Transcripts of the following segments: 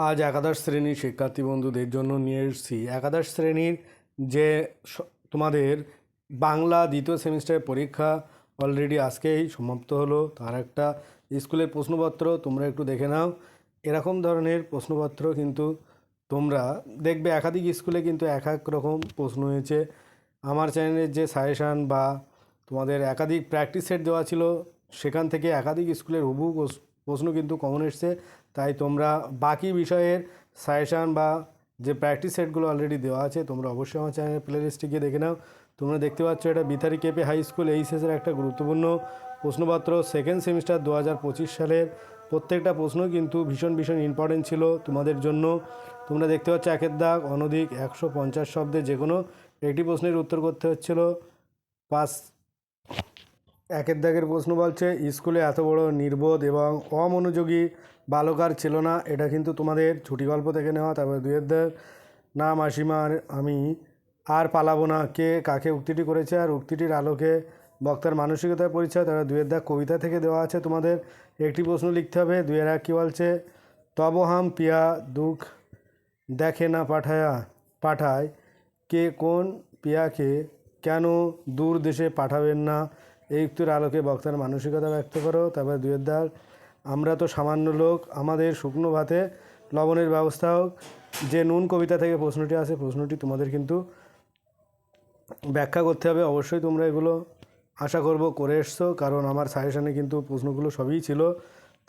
আজ একাদশ শ্রেণির শিক্ষার্থী বন্ধুদের জন্য নিয়ে এসেছি। একাদশ শ্রেণির যে তোমাদের বাংলা দ্বিতীয় সেমিস্টারের পরীক্ষা অলরেডি আজকেই সমাপ্ত হলো। তার একটা স্কুলের প্রশ্নপত্র তোমরা একটু দেখে নাও। এরকম ধরনের প্রশ্নপত্র কিন্তু তোমরা দেখবে, একাধিক স্কুলে কিন্তু এক এক রকম প্রশ্ন হয়েছে। আমার চ্যানেলের যে সাজেশান বা তোমাদের একাধিক প্র্যাকটিস সেট দেওয়া ছিল, সেখান থেকে একাধিক স্কুলের কোস- প্রশ্ন কিন্তু কমন এসছে। তাই তোমরা বাকি বিষয়ের সাজেশান বা যে প্র্যাকটিস সেটগুলো অলরেডি দেওয়া আছে, তোমরা অবশ্যই আমার চ্যানেলের প্লে লিস্টে গিয়ে দেখে নাও। তোমরা দেখতে পাচ্ছ এটা বিথারি কেপি হাই স্কুল এইচএসের একটা গুরুত্বপূর্ণ প্রশ্নপত্র। সেকেন্ড সেমিস্টার দু হাজার পঁচিশ সালের প্রত্যেকটা প্রশ্ন কিন্তু ভীষণ ভীষণ ইম্পর্টেন্ট ছিল তোমাদের জন্য। তোমরা দেখতে পাচ্ছ একের দাগ, অনধিক, একশো পঞ্চাশ শব্দে যে কোনো একটি প্রশ্নের উত্তর করতে হচ্ছিল। পাঁচ একের দাগের প্রশ্ন বলছে, স্কুলে এত বড় নির্বোধ এবং অমনোযোগী বালকার ছিল না। এটা কিন্তু তোমাদের ছুটি গল্প থেকে নেওয়া। তারপরে দুয়ের দাগ, না মাসিমার আমি আর পালাবো না। কে কাকে উক্তিটি করেছে আর উক্তিটির আলোকে বক্তার মানসিকতার পরিচয়? তারা দুয়ের দাগ, কবিতা থেকে দেওয়া আছে তোমাদের। একটি প্রশ্ন লিখতে হবে। দুয়ের এক কী বলছে, তব হাম পিয়া দুঃখ দেখে না পাঠায়া, পাঠায়। কে কোন পিয়াকে কেন দূর দেশে পাঠাবেন না? এই উক্তির আলোকে বক্তার মানসিকতা ব্যক্ত করো, তারপরে দুয়ের দাগ। আমরা তো সামান্য লোক, আমাদের শুকনো ভাতে লবণের ব্যবস্থা হোক। যে নুন কবিতা থেকে প্রশ্নটি আছে প্রশ্নটি তোমাদের কিন্তু ব্যাখ্যা করতে হবে। অবশ্যই তোমরা এগুলো আশা করব করে এসছো, কারণ আমার সাজেশানে কিন্তু প্রশ্নগুলো সবই ছিল।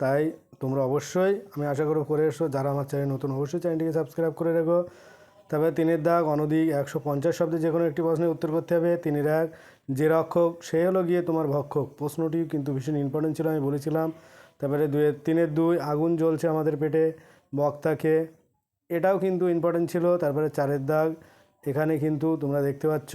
তাই তোমরা অবশ্যই, আমি আশা করব করে এসছো। যারা আমার চ্যানেল নতুন, অবশ্যই চ্যানেলটিকে সাবস্ক্রাইব করে রেখো। তারপরে তিনের দাগ, অনধিক, একশো পঞ্চাশ শব্দে যে কোনো একটি প্রশ্নের উত্তর করতে হবে। তিনের এক, যে রক্ষক, সে হলো গিয়ে তোমার ভক্ষক। প্রশ্নটি কিন্তু ভীষণ ইম্পর্টেন্ট ছিল, আমি বলেছিলাম। তারপরে দুয়ে, তিনের দুই, আগুন জ্বলছে আমাদের পেটে, বক্তাকে। এটাও কিন্তু ইম্পর্টেন্ট ছিল। তারপরে চারের দাগ, এখানে কিন্তু তোমরা দেখতে পাচ্ছ।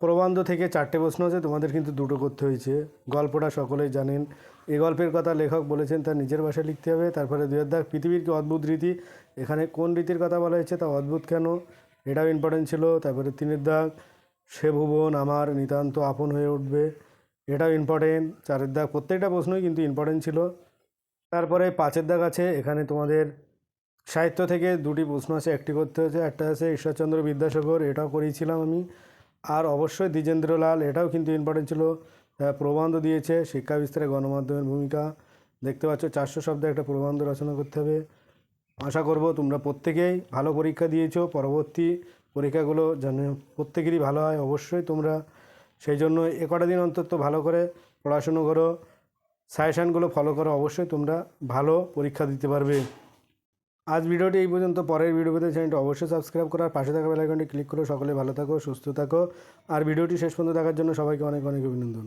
প্রবন্ধ থেকে চারটে প্রশ্ন আছে, তোমাদের কিন্তু দুটো করতে হয়েছে। গল্পটা সকলেই জানেন। এই গল্পের কথা লেখক বলেছেন, তার নিজের ভাষায় লিখতে হবে। তারপরে দুয়ের দাগ পৃথিবীর কি অদ্ভুত রীতি? এখানে কোন রীতির কথা বলা হয়েছে? তা অদ্ভুত কেন? এটাও ইম্পর্টেন্ট ছিল। তারপরে তিনের দাগ, সে ভুবন আমার নিতান্ত আপন হয়ে উঠবে। এটাও ইম্পর্টেন্ট চারের দাগ, প্রত্যেকটা প্রশ্নই কিন্তু ইম্পর্টেন্ট ছিল। তারপরে পাঁচের দাগ আছে, এখানে তোমাদের সাহিত্য থেকে দুটি প্রশ্ন আছে, একটি করতে হয়েছে, একটা আছে ঈশ্বরচন্দ্র বিদ্যাসাগর। এটাও করিয়েছিলাম আমি। আর অবশ্যই দ্বিজেন্দ্রলাল, এটাও কিন্তু ইম্পর্টেন্ট ছিল প্রবন্ধ দিয়েছে, শিক্ষা বিস্তারে গণমাধ্যমের ভূমিকা। দেখতে পাচ্ছ, চারশো শব্দে একটা প্রবন্ধ রচনা করতে হবে। আশা করব তোমরা প্রত্যেকেই ভালো পরীক্ষা দিয়েছ, পরবর্তী পরীক্ষাগুলো যেন প্রত্যেকেরই ভালো হয়, অবশ্যই তোমরা সেই জন্য এ কটা দিন অন্তত ভালো করে পড়াশুনো করো সাজেশানগুলো ফলো করো, অবশ্যই তোমরা ভালো পরীক্ষা দিতে পারবে। আজ ভিডিওটি এই পর্যন্ত। পরের ভিডিও পেতে চ্যানেলটি অবশ্যই সাবস্ক্রাইব করার পাশে থাকা বেলাইকনটি ক্লিক করে সকলে ভালো থাকো, সুস্থ থাকো। আর ভিডিওটি শেষ পর্যন্ত দেখার জন্য সবাইকে অনেক অনেক অভিনন্দন।